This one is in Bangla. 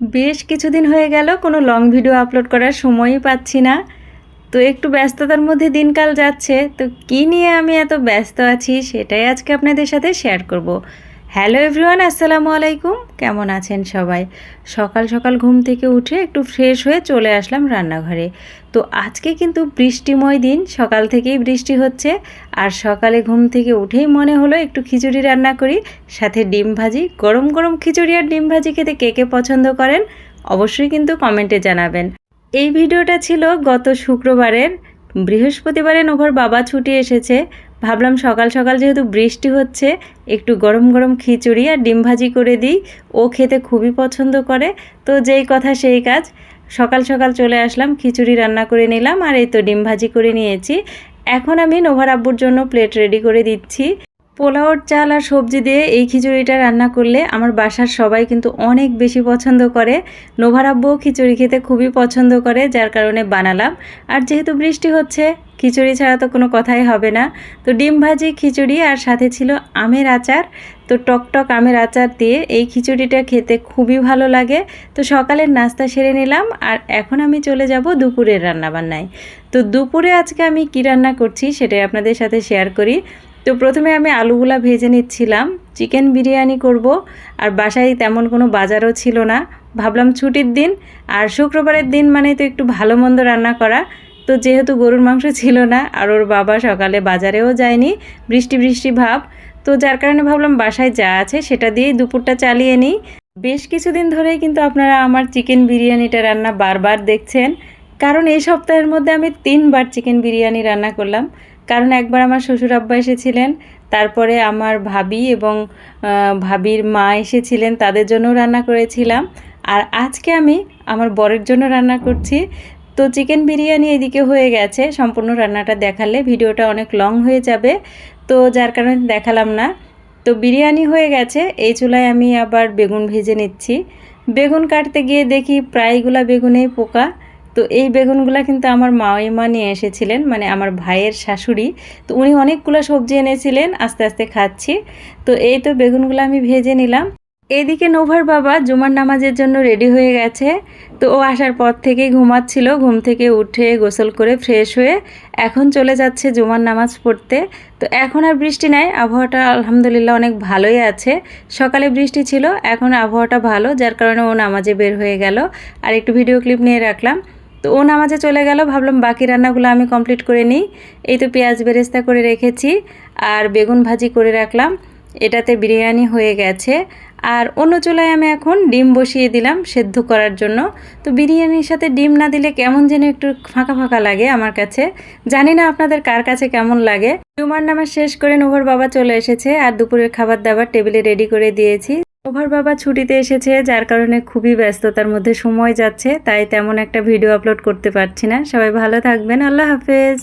বেশ কিছুদিন হয়ে গেল, কোনো লং ভিডিও আপলোড করার সময়ই পাচ্ছি না। তো একটু ব্যস্ততার মধ্যে দিনকাল যাচ্ছে, তো কী নিয়ে আমি এত ব্যস্ত আছি সেটাই আজকে আপনাদের সাথে শেয়ার করব। হ্যালো এভরিওয়ান আসসালামু আলাইকুম। কেমন আছেন সবাই? সকাল সকাল ঘুম থেকে উঠে একটু ফ্রেশ হয়ে চলে আসলাম রান্নাঘরে। তো আজকে কিন্তু বৃষ্টিময় দিন, সকাল থেকেই বৃষ্টি হচ্ছে। আর সকালে ঘুম থেকে উঠেই মনে হলো একটু খিচুড়ি রান্না করি, সাথে ডিম ভাজি, গরম গরম খিচুড়ি আর ডিম ভাজি খেতে কে কে পছন্দ করেন অবশ্যই কিন্তু কমেন্টে জানাবেন। এই ভিডিওটা ছিল গত শুক্রবারের বৃহস্পতিবারে নোভার বাবা ছুটি এসেছে। ভাবলাম সকাল সকাল যেহেতু বৃষ্টি হচ্ছে, একটু গরম গরম খিচুড়ি আর ডিম ভাজি করে দিই। ও খেতে খুবই পছন্দ করে, তো যেই কথা সেই কাজ। সকাল সকাল চলে আসলাম, খিচুড়ি রান্না করে নিলাম আর এই তো ডিম ভাজি করে নিয়েছি। এখন আমি নোভার আব্বুর জন্য প্লেট রেডি করে দিচ্ছি। পোলাওর চাল আর সবজি দিয়ে এই খিচুড়িটা রান্না করলে আমার বাসার সবাই কিন্তু অনেক বেশি পছন্দ করে। নোভার আব্বুও খিচুড়ি খেতে খুবই পছন্দ করে, যার কারণে বানালাম। আর যেহেতু বৃষ্টি হচ্ছে, খিচুড়ি ছাড়া তো কোনো কথাই হবে না। তো ডিম ভাজি, খিচুড়ি আর সাথে ছিল আমের আচার। তো টকটক আমের আচার দিয়ে এই খিচুড়িটা খেতে খুবই ভালো লাগে। তো সকালের নাস্তা সেরে নিলাম আর এখন আমি চলে যাব দুপুরের রান্নাবান্নায়। তো দুপুরে আজকে আমি কি রান্না করছি সেটাই আপনাদের সাথে শেয়ার করি। তো প্রথমে আমি আলুগুলা ভেজে নিচ্ছিলাম। চিকেন বিরিয়ানি করব, আর বাসায় তেমন কোনো বাজারও ছিল না। ভাবলাম ছুটির দিন, আর শুক্রবারের দিন মানে তো একটু ভালো মন্দ রান্না করা। তো যেহেতু গরুর মাংস ছিল না, আর ওর বাবা সকালে বাজারেও যায়নি, বৃষ্টি বৃষ্টি ভাব, তো যার কারণে ভাবলাম বাসায় যা আছে সেটা দিয়েই দুপুরটা চালিয়ে নিই। বেশ কিছুদিন ধরেই কিন্তু আপনারা আমার চিকেন বিরিয়ানিটা রান্না বারবার দেখছেন, কারণ এই সপ্তাহের মধ্যে আমি তিনবার চিকেন বিরিয়ানি রান্না করলাম। কারণ একবার আমার শ্বশুর আব্বা এসেছিলেন, তারপরে আমার ভাবি এবং ভাবির মা এসেছিলেন, তাদের জন্যও রান্না করেছিলাম। আর আজকে আমি আমার বরের জন্য রান্না করছি। তো চিকেন বিরিয়ানি এদিকে হয়ে গেছে, সম্পূর্ণ রান্নাটা দেখালে ভিডিওটা অনেক লং হয়ে যাবে। তো যার কারণে দেখালাম না। তো বিরিয়ানি হয়ে গেছে, এই চুলায় আমি আবার বেগুন ভেজে নিচ্ছি। বেগুন কাটতে গিয়ে দেখি প্রায়গুলা বেগুনেই পোকা। তো এই বেগুনগুলা কিন্তু আমার মা নিয়ে এসেছিলেন মানে আমার ভাইয়ের শাশুড়ি। তো উনি অনেকগুলো সবজি এনেছিলেন, আস্তে আস্তে খাচ্ছি। তো এই তো বেগুনগুলো আমি ভেজে নিলাম। এদিকে নোভার বাবা জুমার নামাজের জন্য রেডি হয়ে গেছে। তো ও আসার পর থেকেই ঘুমাচ্ছিল, ঘুম থেকে উঠে গোসল করে ফ্রেশ হয়ে এখন চলে যাচ্ছে জুমার নামাজ পড়তে। তো এখন আর বৃষ্টি নাই, আবহাওয়াটা আলহামদুলিল্লাহ অনেক ভালোই আছে। সকালে বৃষ্টি ছিল, এখন আবহাওয়াটা ভালো, যার কারণে ও নামাজে বের হয়ে গেল। আর একটু ভিডিও ক্লিপ নিয়ে রাখলাম। তো ও নামাজে চলে গেল, ভাবলাম বাকি রান্নাগুলো আমি কমপ্লিট করে নিই। এই তো পেঁয়াজ বেরেস্তা করে রেখেছি আর বেগুন ভাজি করে রাখলাম। এটাতে বিরিয়ানি হয়ে গেছে। আর অন্য চুলায় আমি এখন ডিম বসিয়ে দিলাম সেদ্ধ করার জন্য। তো বিরিয়ানির সাথে ডিম না দিলে কেমন যেন একটু ফাঁকা ফাঁকা লাগে আমার কাছে। জানি না আপনাদের কার কাছে কেমন লাগে। জুমার নামাজ শেষ করে নোভার বাবা চলে এসেছে আর দুপুরের খাবার দাবার টেবিলে রেডি করে দিয়েছি। ওভার বাবা ছুটিতে এসেছে, যার কারণে খুবই ব্যস্ততার মধ্যে সময় যাচ্ছে, তাই তেমন একটা ভিডিও আপলোড করতে পারছি না। সবাই ভালো থাকবেন, আল্লাহ হাফেজ।